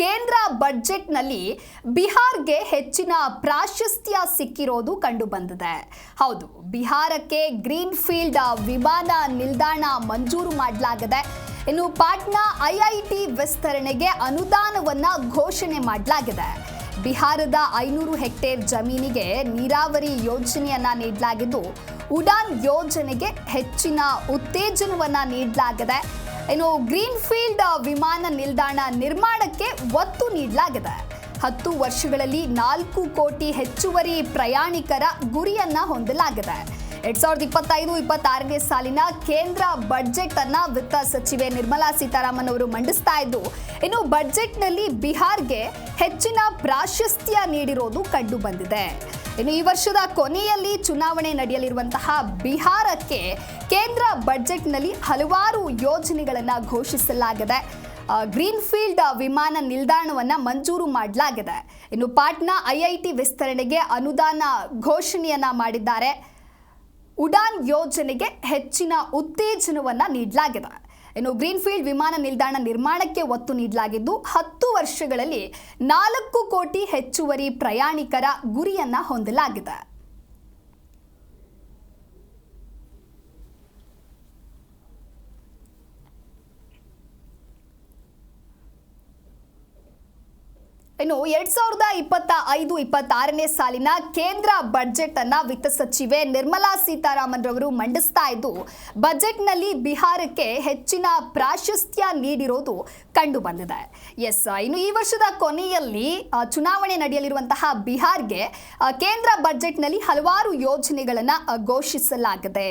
ಕೇಂದ್ರ ಬಜೆಟ್ನಲ್ಲಿ ಬಿಹಾರ್ಗೆ ಹೆಚ್ಚಿನ ಪ್ರಾಶಸ್ತ್ಯ ಸಿಕ್ಕಿರೋದು ಕಂಡು ಬಂದಿದೆ ಹೌದು, ಬಿಹಾರಕ್ಕೆ ಗ್ರೀನ್ ಫೀಲ್ಡ್ ವಿಮಾನ ನಿಲ್ದಾಣ ಮಂಜೂರು ಮಾಡಲಾಗಿದೆ. ಇನ್ನು ಪಾಟ್ನಾ ಐಐಟಿ ವಿಸ್ತರಣೆಗೆ ಅನುದಾನವನ್ನ ಘೋಷಣೆ ಮಾಡಲಾಗಿದೆ. ಬಿಹಾರದ ಐನೂರು ಹೆಕ್ಟೇರ್ ಜಮೀನಿಗೆ ನೀರಾವರಿ ಯೋಜನೆಯನ್ನ ನೀಡಲಾಗಿದ್ದು, ಉಡಾನ್ ಯೋಜನೆಗೆ ಹೆಚ್ಚಿನ ಉತ್ತೇಜನವನ್ನ ನೀಡಲಾಗಿದೆ. ಇನ್ನು ಗ್ರೀನ್ ಫೀಲ್ಡ್ ವಿಮಾನ ನಿಲ್ದಾಣ ನಿರ್ಮಾಣಕ್ಕೆ ಒತ್ತು ನೀಡಲಾಗಿದೆ. ಹತ್ತು ವರ್ಷಗಳಲ್ಲಿ ನಾಲ್ಕು ಕೋಟಿ ಹೆಚ್ಚುವರಿ ಪ್ರಯಾಣಿಕರ ಗುರಿಯನ್ನ ಹೊಂದಲಾಗಿದೆ. ಎರಡ್ ಸಾವಿರದ ಇಪ್ಪತ್ತೈದು, ಇಪ್ಪತ್ತಾರನೇ ಸಾಲಿನ ಕೇಂದ್ರ ಬಡ್ಜೆಟ್ ಅನ್ನ ವಿತ್ತ ಸಚಿವೆ ನಿರ್ಮಲಾ ಸೀತಾರಾಮನ್ ಅವರು ಮಂಡಿಸ್ತಾ ಇದ್ದು, ಇನ್ನು ಬಡ್ಜೆಟ್ನಲ್ಲಿ ಬಿಹಾರ್ಗೆ ಹೆಚ್ಚಿನ ಪ್ರಾಶಸ್ತ್ಯ ನೀಡಿರೋದು ಕಂಡು ಬಂದಿದೆ. ಇನ್ನು ಈ ವರ್ಷದ ಕೊನೆಯಲ್ಲಿ ಚುನಾವಣೆ ನಡೆಯಲಿರುವಂತಹ ಬಿಹಾರಕ್ಕೆ ಕೇಂದ್ರ ಬಜೆಟ್ನಲ್ಲಿ ಹಲವಾರು ಯೋಜನೆಗಳನ್ನು ಘೋಷಿಸಲಾಗಿದೆ. ಗ್ರೀನ್ ಫೀಲ್ಡ್ ವಿಮಾನ ನಿಲ್ದಾಣವನ್ನ ಮಂಜೂರು ಮಾಡಲಾಗಿದೆ. ಇನ್ನು ಪಾಟ್ನಾ ಐಐಟಿ ವಿಸ್ತರಣೆಗೆ ಅನುದಾನ ಘೋಷಣೆಯನ್ನ ಮಾಡಿದ್ದಾರೆ. ಉಡಾನ್ ಯೋಜನೆಗೆ ಹೆಚ್ಚಿನ ಉತ್ತೇಜನವನ್ನ ನೀಡಲಾಗಿದೆ. ಇನ್ನು ಗ್ರೀನ್ಫೀಲ್ಡ್ ವಿಮಾನ ನಿಲ್ದಾಣ ನಿರ್ಮಾಣಕ್ಕೆ ಒತ್ತು ನೀಡಲಾಗಿದ್ದು ಹತ್ತು ವರ್ಷಗಳಲ್ಲಿ ನಾಲ್ಕು ಕೋಟಿ ಹೆಚ್ಚುವರಿ ಪ್ರಯಾಣಿಕರ ಗುರಿಯನ್ನ ಹೊಂದಲಾಗಿದೆ. ಇನ್ನು ಎರಡ್ ಸಾವಿರದ ಇಪ್ಪತ್ತ ಐದು, ಇಪ್ಪತ್ತಾರನೇ ಸಾಲಿನ ಕೇಂದ್ರ ಬಜೆಟ್ ಅನ್ನ ವಿತ್ತ ಸಚಿವೆ ನಿರ್ಮಲಾ ಸೀತಾರಾಮನ್ ರವರು ಮಂಡಿಸ್ತಾ ಇದ್ದು ಬಜೆಟ್ನಲ್ಲಿ ಬಿಹಾರಕ್ಕೆ ಹೆಚ್ಚಿನ ಪ್ರಾಶಸ್ತ್ಯ ನೀಡಿರೋದು ಕಂಡು ಬಂದಿದೆ. ಎಸ್, ಇನ್ನು ಈ ವರ್ಷದ ಕೊನೆಯಲ್ಲಿ ಚುನಾವಣೆ ನಡೆಯಲಿರುವಂತಹ ಬಿಹಾರ್ಗೆ ಕೇಂದ್ರ ಬಜೆಟ್ನಲ್ಲಿ ಹಲವಾರು ಯೋಜನೆಗಳನ್ನು ಘೋಷಿಸಲಾಗಿದೆ.